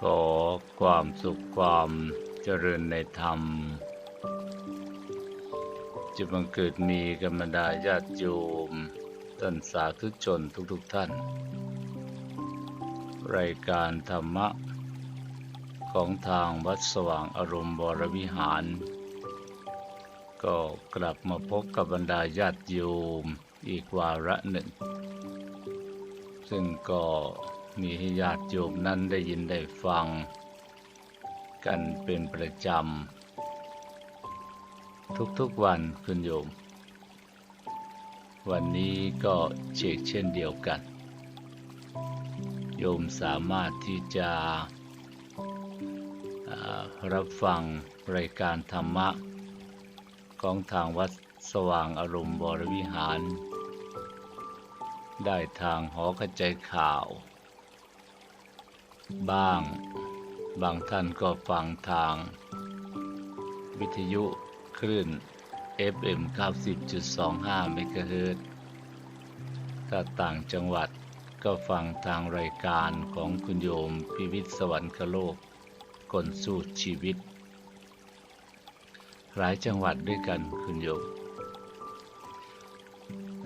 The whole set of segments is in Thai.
ขอความสุขความเจริญในธรรม จะบังเกิดมีกันบรรดาญาติโยมท่านสาธุชนทุกๆทท่าน รายการธรรมะ ของทางวัดสว่างอารมณ์บรวิหาร ก็กลับมาพบกับบรรดาญาติโยมอีกวาระหนึ่ง ซึ่งก็ มีให้ญาติโยมนั้นได้ยินได้ฟัง กันเป็นประจำ ทุกๆวันคุณโยม วันนี้ก็เชกเช่นเดียวกัน โยมสามารถที่จะรับฟังรายการธรรมะ ของทางวัดสว่างอารมณ์บรวิหาร ได้ทางหอกระจายข่าว บ้าง บางท่านก็ฟังทาง วิทยุคลื่น FM 90.25เมกะเฮิรตถ้าต่างจังหวัดก็ฟังทางรายการของคุณโยมพิวิทสวรรคโลกคนสู้ชีวิต หลายจังหวัดด้วยกันคุณโยม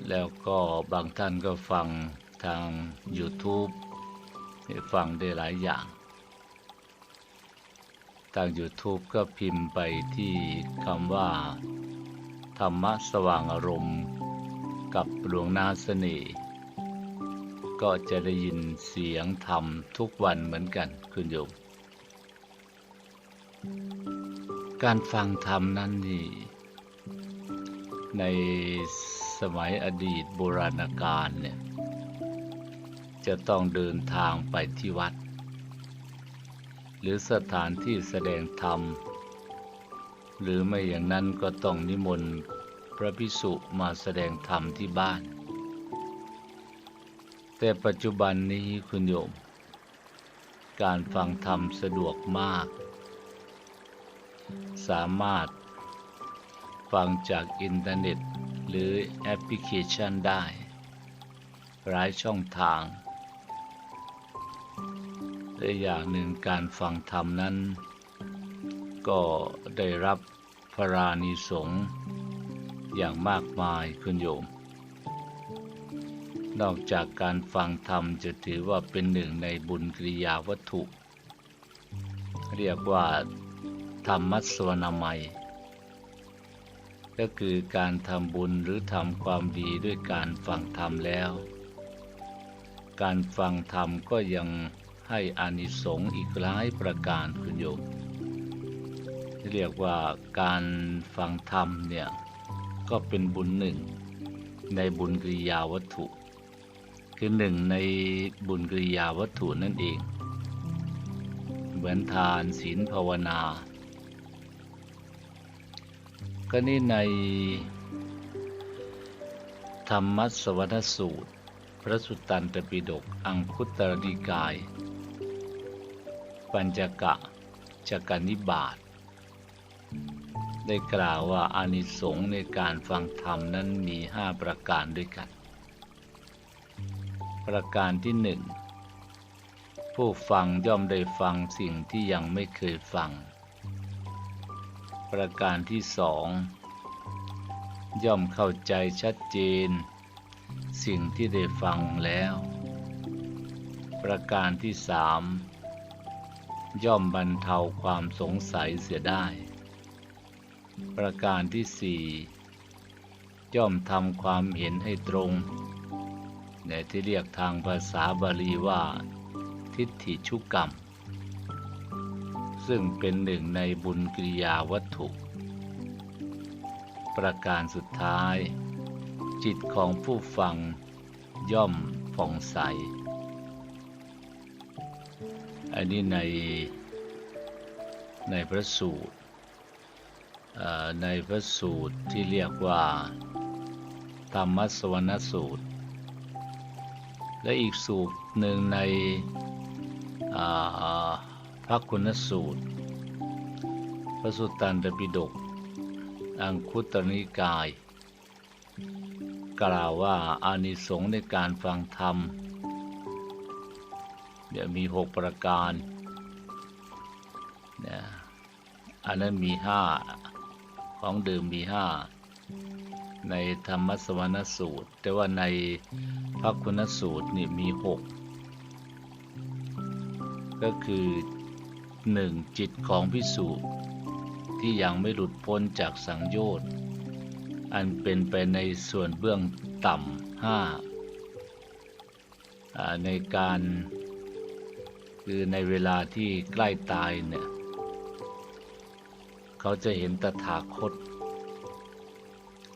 แล้วก็บางท่านก็ฟังทาง YouTube ฟังได้หลายอย่าง ทาง YouTube ก็พิมพ์ไปที่คำว่า ธรรมะสว่างอารมณ์ กับหลวงนาเสน่ห์ก็จะได้ยินเสียงธรรมทุกวันเหมือนกันคุณโยม การฟังธรรมนั้นนี่ ในสมัยอดีตโบราณกาลเนี่ย จะต้องเดินทางไปที่วัด หรือสถานที่แสดงธรรม หรือไม่อย่างนั้นก็ต้องนิมนต์พระภิกษุมาแสดงธรรมที่บ้าน แต่ปัจจุบันนี้คุณโยม การฟังธรรมสะดวกมาก สามารถฟังจากอินเทอร์เน็ตหรือแอปพลิเคชันได้ หลายช่องทาง และอย่างหนึ่งการฟังธรรมนั้น ก็ได้รับพระรานิสงส์อย่างมากมายคุณโยม นอกจากการฟังธรรมจะถือว่าเป็นหนึ่งในบุญกิริยาวัตถุ เรียกว่าธรรมัสวนามัย ก็คือการทำบุญหรือทำความดีด้วยการฟังธรรมแล้ว การฟังธรรมก็ยังให้อานิสงส์อีกหลายประการคุณโยมเรียกว่าการฟังธรรมเนี่ยก็เป็นบุญหนึ่ง ในบุญกริยาวัตถุ คือหนึ่งในบุญกริยาวัตถุนั่นเอง เหมือนทานศีลภาวนา ก็นี่ในธรรมสวรรสูตร พระสุตตันตปิฎกอังคุตรนิกาย ปัญจกะจกนิบาตได้กล่าวว่าอานิสงส์ในการฟังธรรมนั้นมีห้าประการด้วยกัน ประการที่หนึ่งผู้ฟังย่อมได้ฟังสิ่งที่ยังไม่เคยฟัง ประการที่สองย่อมเข้าใจชัดเจน สิ่งที่ได้ฟังแล้ว ประการที่สามย่อมบรรเทาความสงสัยเสียได้ ประการที่สี่ย่อมทำความเห็นให้ตรง ในที่เรียกทางภาษาบาลีว่า ทิฏฐิชุกรรม ซึ่งเป็นหนึ่งในบุญกิริยาวัตถุ ประการสุดท้าย จิตของผู้ฟังย่อมผ่องใส อันนี้ในในพระสูตร ในพระสูตรที่เรียกว่า ธรรมสวรรสูตร และอีกสูตรหนึ่งในพระคุณสูตร พระสุตตันตปิฎกอังคุตรนิกาย กล่าวว่าอานิสงส์ในการฟังธรรมเดี๋ยวมีหกประการนะอันนั้นมีห้าของเดิมมีห้าในธรรมสวรรสูตร แต่ว่าในพระคุณสูตรนี่มีหกก็คือหนึ่งจิตของพิสุที่ยังไม่หลุดพ้นจากสังโยชน์ อันเป็นไปในส่วนเบื้องต่ำห้าในการคือในเวลาที่ใกล้ตายเนี่ย เขาจะเห็นตถาคต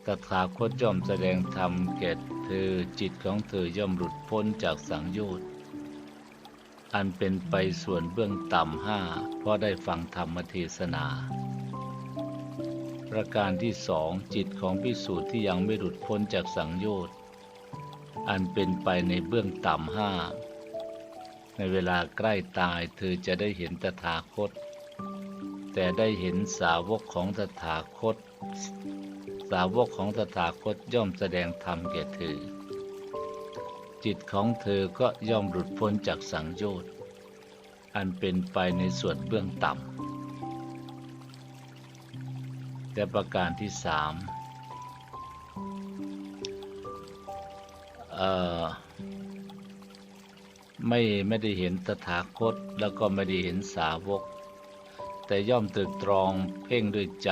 ตถาคตย่อมแสดงธรรมแก่เธอจิตของเธอย่อมหลุดพ้นจากสังโยชน์อันเป็นไปส่วนเบื้องต่ำห้าเพราะได้ฟังธรรมเทศนา ประการที่สองจิตของพิสูจน์ที่ยังไม่หลุดพ้นจากสังโยชน์อันเป็นไปในเบื้องต่ำห้า ในเวลาใกล้ตายเธอจะได้เห็นตถาคต แต่ได้เห็นสาวกของตถาคต สาวกของตถาคตย่อมแสดงธรรมแก่เธอ จิตของเธอก็ย่อมหลุดพ้นจากสังโยชน์อันเป็นไปในส่วนเบื้องต่ำ แต่ประการที่สามไม่ไม่ได้เห็นตถาคตแล้วก็ไม่ได้เห็นสาวก แต่ย่อมตรึกตรองเพ่งด้วยใจ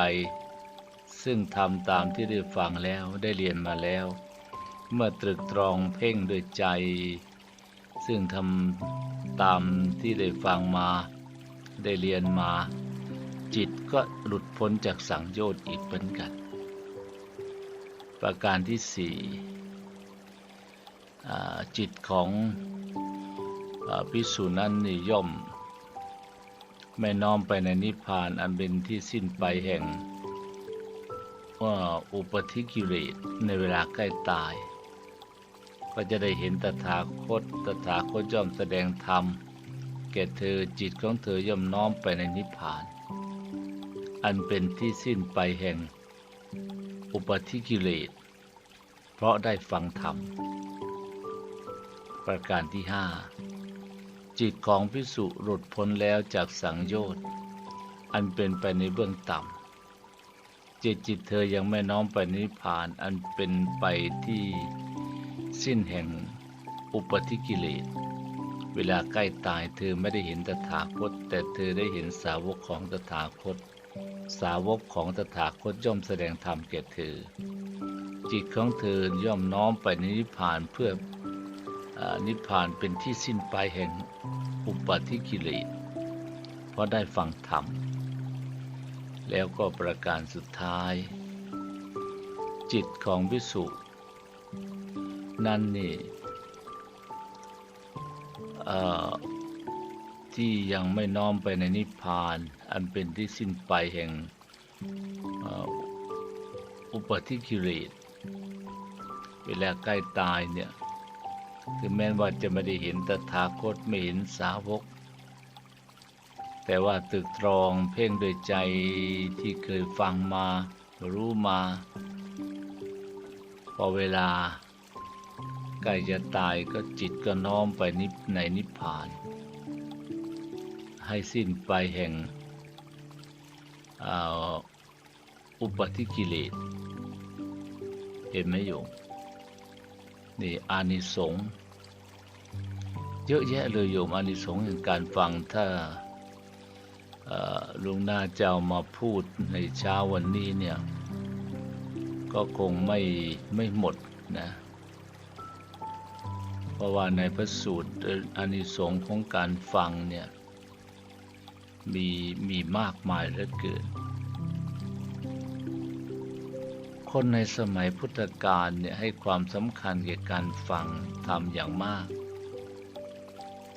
ซึ่งทำตามที่ได้ฟังแล้วได้เรียนมาแล้ว เมื่อตรึกตรองเพ่งด้วยใจ ซึ่งทำตามที่ได้ฟังมาได้เรียนมา จิตก็หลุดพ้นจากสังโยชน์อีกเหมือนกัน ประการที่สี่จิตของอาภิกษุนั้นนี่ย่อมไม่น้อมไปในนิพพานอันเป็นที่สิ้นไปแห่งว่าอุปธิกิเลสในเวลาใกล้ตาย ก็จะได้เห็นตถาคตตถาคตย่อมแสดงธรรมแก่เธอจิตของเธอย่อมน้อมไปในนิพพาน อันเป็นที่สิ้นไปแห่ง อุปธิกิเลส เพราะได้ฟังธรรม ประการที่ห้าจิตของพิสุหลุดพ้นแล้วจากสังโยชน์ อันเป็นไปในเบื้องต่ำ จิตจิตเธอยังไม่น้อมไปนิพพานอันเป็นไปที่สิ้นแห่งอุปธิกิเลส เวลาใกล้ตายเธอไม่ได้เห็นตถาคต แต่เธอได้เห็นสาวกของตถาคต สาวกของตถาคตย่อมแสดงธรรมแก่เธอ จิตของเธอย่อมน้อมไปในนิพพานเพื่ออนิพพานเป็นที่สิ้นไปแห่งอุปาทิกิเลสเพราะได้ฟังธรรม แล้วก็ประการสุดท้าย จิตของพิสุนั่นนี่ ที่ยังไม่น้อมไปในนิพพาน อันเป็นที่สิ้นไปแห่งอุปาทิกิเลสเวลาใกล้ตายเนี่ยถึงแม้ว่าจะไม่ได้เห็นตถาคตไม่เห็นสาวก แต่ว่าตึกตรองเพ่งโดวยใจที่เคยฟังมารู้มา พอเวลาใกล้จะตายก็จิตก็น้อมไปนิพในนิพพาน ให้สิ้นไปแห่งอุปธิกิเลสเห็นไหมโยมนี่อานิสงส์เยอะแยะเลยโยมอานิสงส์แห่งการฟังถ้าลุงนาเจ้ามาพูดในเช้าวันนี้เนี่ย ก็คงไม่ไม่หมดนะ เพราะว่าในพระสูตรเอ่ออานิสงส์ของการฟังเนี่ย มีมีมากมายเหลือเกิน คนในสมัยพุทธกาลเนี่ยให้ความสำคัญแก่การฟังธรรมอย่างมาก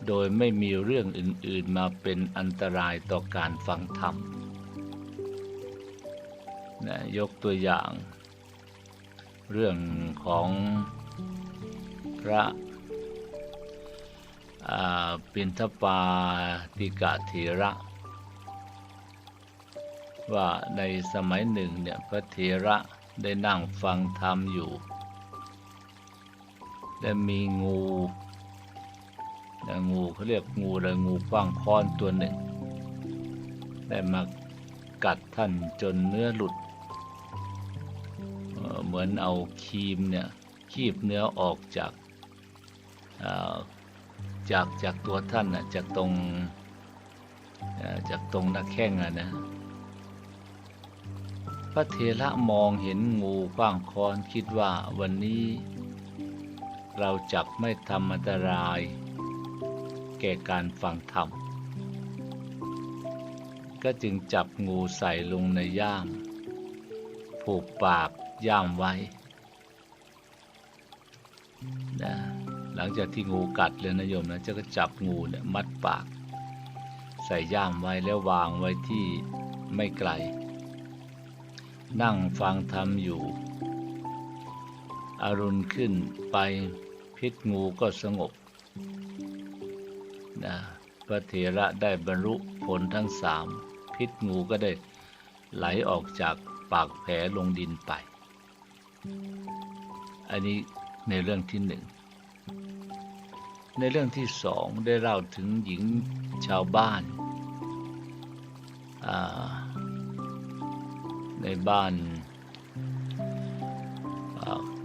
โดยไม่มีเรื่องอื่น ๆมาเป็นอันตรายต่อการฟังธรรมนะยกตัวอย่าง เรื่องของพระปินทปาติกะเถระ ว่าในสมัยหนึ่งเนี่ยพระเถระได้นั่งฟังธรรมอยู่และมีงูนะงูเขาเรียกงูอะไรงูกว้างค้อนตัวหนึ่ง ได้มากัดท่านจนเนื้อหลุด เหมือนเอาครีมเนี่ยคีบเนื้อออกจากจากจากตัวท่านน่ะจากตรงจากตรงหน้าแข้งอะนะ ระเถระมองเห็นงูกว้างคอนคิดว่าวันนี้ เราจักไม่ทำอันตราย แก่การฟังธรรม ก็จึงจับงูใส่ลงในย่าม ผูกปากย่ามไว้นะหลังจากที่งูกัดเลยนะโยมนะจะก็จับงูเนี่ยมัดปาก ใส่ย่ามไว้แล้ววางไว้ที่ไม่ไกล นั่งฟังธรรมอยู่ อรุณขึ้นไปพิษงูก็สงบนะพระเถระได้บรรลุผลทั้งสาม พิษงูก็ได้ไหลออกจากปากแผลลงดินไป อันนี้ในเรื่องที่หนึ่ง ในเรื่องที่สองได้เล่าถึงหญิงชาวบ้าน อ่า ในบ้าน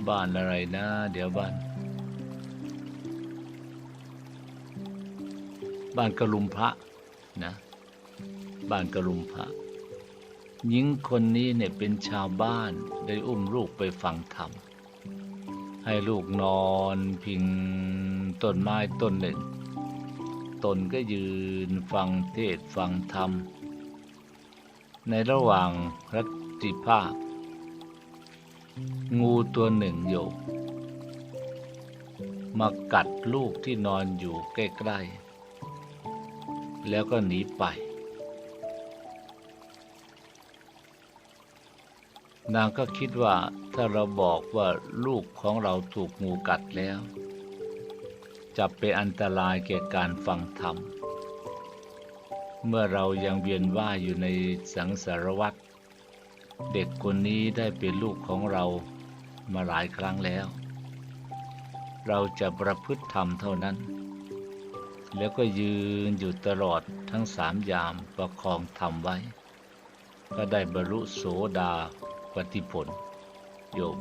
บ้านอะไรนะ เดี๋ยวบ้าน บ้านกระลุมพระนะ บ้านกระลุมพระหญิงคนนี้เนี่ยเป็นชาวบ้านได้อุ้มลูกไปฟังธรรมให้ลูกนอนพิงต้นไม้ต้นหนึ่ง ตนก็ยืนฟังเทศฟังธรรม ในระหว่างรัต ติภาพ งูตัวหนึ่งโยมมากัดลูกที่นอนอยู่ใกล้ ๆ แล้วก็หนีไป นางก็คิดว่าถ้าเราบอกว่าลูกของเราถูกงูกัดแล้ว จะเป็นอันตรายแก่การฟังธรรม เมื่อเรายังเวียนว่ายอยู่ในสังสารวัฏ เด็กคนนี้ได้เป็นลูกของเรามาหลายครั้งแล้ว เราจะประพฤติธรรมเท่านั้น แล้วก็ยืนอยู่ตลอดทั้งสามยามประคองธรรมไว้ ก็ได้บรรลุโสดาปฏิผล โยม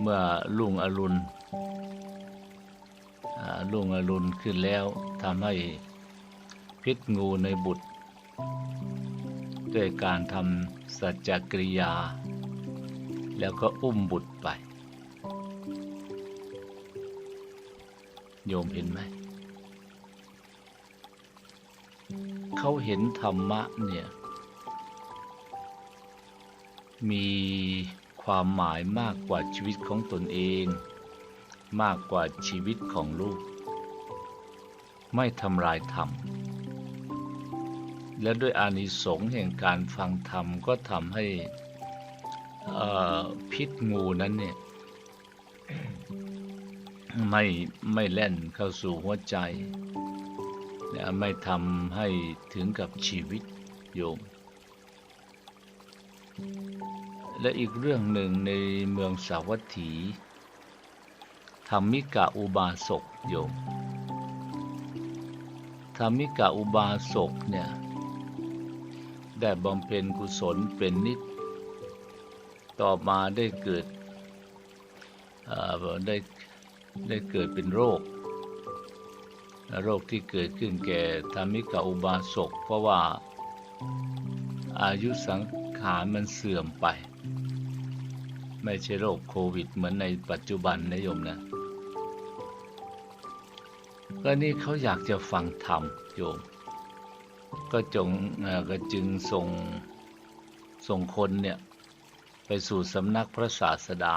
เมื่อลุงอรุณลุงอรุณขึ้นแล้วทำให้พิษงูในบุตร ด้วยการทำสัจกริยา แล้วก็อุ้มบุตรไป โยมเห็นไหม เขาเห็นธรรมะเนี่ย มีความหมายมากกว่าชีวิตของตนเอง มากกว่าชีวิตของลูก ไม่ทำลายธรรม และด้วยอานิสงส์แห่งการฟังธรรมก็ทำให้พิษงูนั้นเนี่ยไม่ไม่แล่นเข้าสู่หัวใจและไม่ทำให้ถึงกับชีวิตโยม และอีกเรื่องหนึ่งในเมืองสาวัตถีธรรมิกะอุบาสกโยมธรรมิกะอุบาสกเนี่ย ได้บำเพ็ญกุศลเป็นนิด ต่อมาได้เกิดได้ได้เกิดเป็นโรค โรคที่เกิดขึ้นแก่ธรรมิกะอุบาสก เพราะว่าอายุสังขารมันเสื่อมไป ไม่ใช่โรคโควิดเหมือนในปัจจุบันนะโยมนะก็นี่เขาอยากจะฟังธรรมโยม ก็จงก็จึงส่งส่งคนเนี่ยไปสู่สำนักพระศาสดา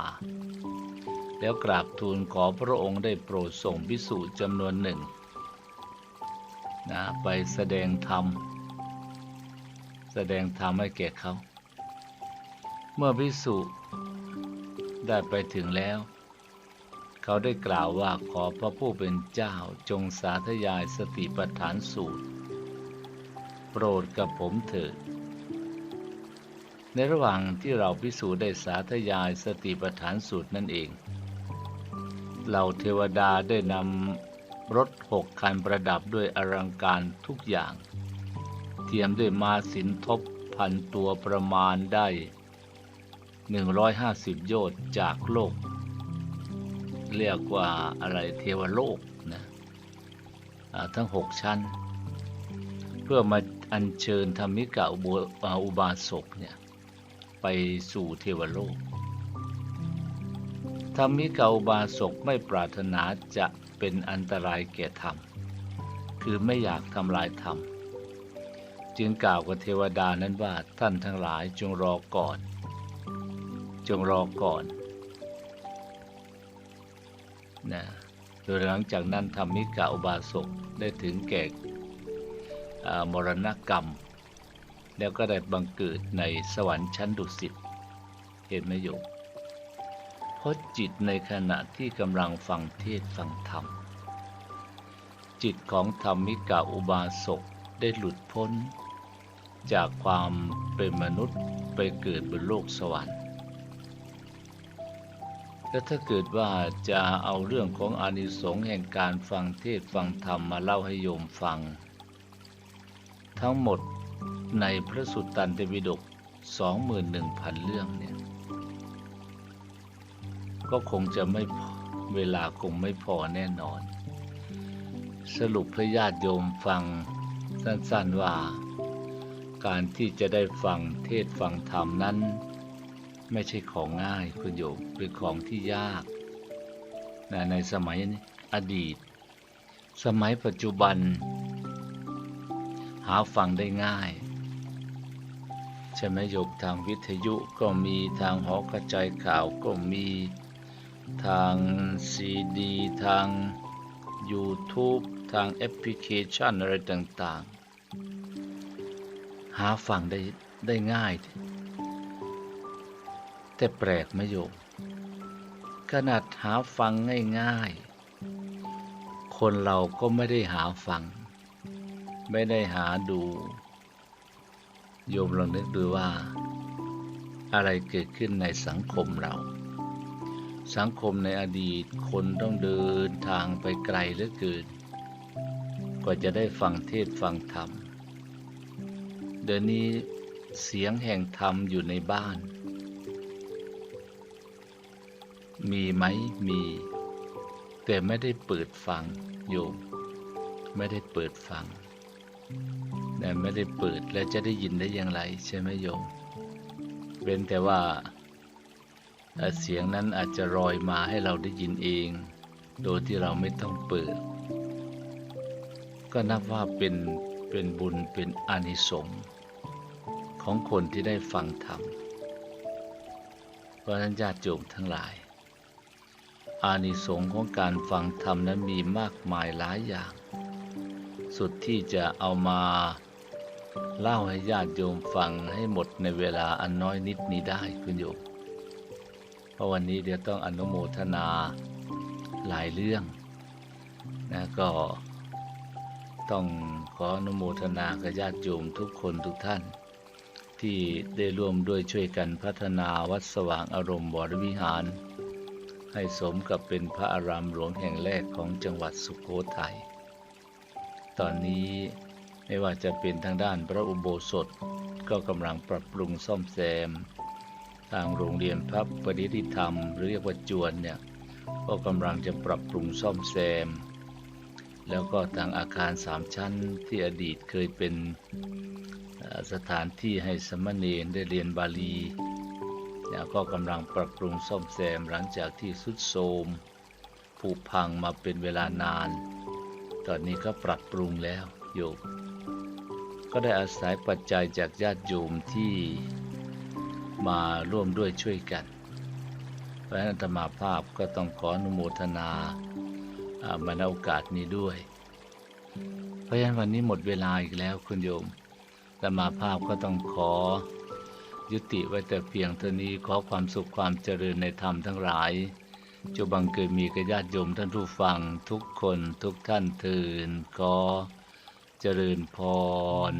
แล้วกราบทูลขอพระองค์ได้โปรดส่งพิสูจน์จำนวนหนึ่งนะไปแสดงธรรม แสดงธรรมให้แก่เขา เมื่อพิสุได้ไปถึงแล้ว เขาได้กล่าวว่าขอพระผู้เป็นเจ้าจงสาธยายสติปัฏฐานสูตร โปรดกับผมเถิด ในระหว่างที่เราพิสูจน์ได้สาธยายสติปัฏฐานสูตรนั่นเอง เหล่าเทวดาได้นำรถหกคันประดับด้วยอลังการทุกอย่าง เทียมด้วยมาสินทบพันตัวประมาณได้ 150 โยชน์จากโลก เรียกว่าอะไรเทวโลกนะทั้งหกชั้น เพื่อมา อัญเชิญธรรมิกะอุบาอุบาสกเนี่ยไปสู่เทวโลก ธรรมิกาอุบาสกไม่ปรารถนาจะเป็นอันตรายแก่ธรรม คือไม่อยากทำลายธรรม จึงกล่าวกับเทวดานั้นว่าท่านทั้งหลายจงรอก่อน จงรอก่อนนะโดยหลังจากนั้นธรรมิกาอุบาสกได้ถึงแก่ มรณกรรม แล้วก็ได้บังเกิดในสวรรค์ชั้นดุสิตเห็นไหมโยมเพราะจิตในขณะที่กำลังฟังเทศฟังธรรม จิตของธรรมิกาอุบาสกได้หลุดพ้น จากความเป็นมนุษย์ไปเกิดบนโลกสวรรค์ และถ้าเกิดว่าจะเอาเรื่องของอานิสงส์แห่งการฟังเทศฟังธรรมมาเล่าให้โยมฟัง ทั้งหมดในพระสุตตันตปิฎก21,000 เรื่องเนี่ย ก็คงจะไม่เวลาคงไม่พอแน่นอน สรุปพระญาติโยมฟังสั้นๆว่า การที่จะได้ฟังเทศฟังธรรมนั้น ไม่ใช่ของง่ายคุณโยมเป็นของที่ยากนะในสมัยอดีต สมัยปัจจุบันาฟังได้ง่ายใช่ไหมโยมทางวิทยุก็มีทางหอกระจายข่าวก็มีทางซีดี ทาง YouTube ทางแอปพลิเคชันอะไรต่างๆ หาฟังได้ได้ง่าย แต่แปลกไหมโยมขนาดหาฟังง่ายๆ คนเราก็ไม่ได้หาฟัง ไม่ได้หาดู โยมลองนึกดูว่า อะไรเกิดขึ้นในสังคมเรา สังคมในอดีตคนต้องเดินทางไปไกลเหลือเกินกว่าจะได้ฟังเทศฟังธรรม เดี๋ยวนี้เสียงแห่งธรรมอยู่ในบ้าน มีไหมมี แต่ไม่ได้เปิดฟังโยม ไม่ได้เปิดฟัง แต่ไม่ได้เปิดแล้วจะได้ยินได้อย่างไร ใช่ไหมโยมเป็นแต่ว่าเสียงนั้นอาจจะลอยมาให้เราได้ยินเอง โดยที่เราไม่ต้องเปิด ก็นับว่าเป็นเป็นบุญเป็นอานิสงส์ของคนที่ได้ฟังธรรม เพราะฉะนั้นญาติโยมทั้งหลาย อานิสงส์ของการฟังธรรมนั้นมีมากมายหลายอย่าง สุดที่จะเอามาเล่าให้ญาติโยมฟังให้หมดในเวลาอันน้อยนิดนี้ได้คุณโยม เพราะวันนี้เดี๋ยวต้องอนุโมทนาหลายเรื่องนะก็ต้องขออนุโมทนากับญาติโยมทุกคนทุกท่าน ที่ได้ร่วมด้วยช่วยกันพัฒนาวัดสว่างอารมณ์วรวิหาร ให้สมกับเป็นพระอารามหลวงแห่งแรกของจังหวัดสุโขทัย ตอนนี้ไม่ว่าจะเป็นทางด้านพระอุโบสถก็กำลังปรับปรุงซ่อมแซม ทางโรงเรียนพระปริธิธรรมหรือเรียกว่าจวนเนี่ยก็กำลังจะปรับปรุงซ่อมแซม แล้วก็ทางอาคารสามชั้นที่อดีตเคยเป็นสถานที่ให้สมณเณรได้เรียนบาลีเนี่ยก็กำลังปรับปรุงซ่อมแซมหลังจากที่สุดโทรมผุพังมาเป็นเวลานาน ตอนนี้ก็ปรับปรุงแล้วโยมก็ได้อาศัยปัจจัยจากญาติโยมที่มาร่วมด้วยช่วยกัน เพราะฉะนั้นอาตมาภาพก็ต้องขออนุโมทนาอ่ามาในโอกาสนี้ด้วย เพราะฉะนั้นวันนี้หมดเวลาอีกแล้วคุณโยมอาตมาภาพก็ต้องขอยุติไว้แต่เพียงเท่านี้ขอความสุขความเจริญในธรรมทั้งหลาย จงบังเกิดมีกระญาติโยมท่านผู้ฟังทุกคนทุกท่านเทินขอเจริญพร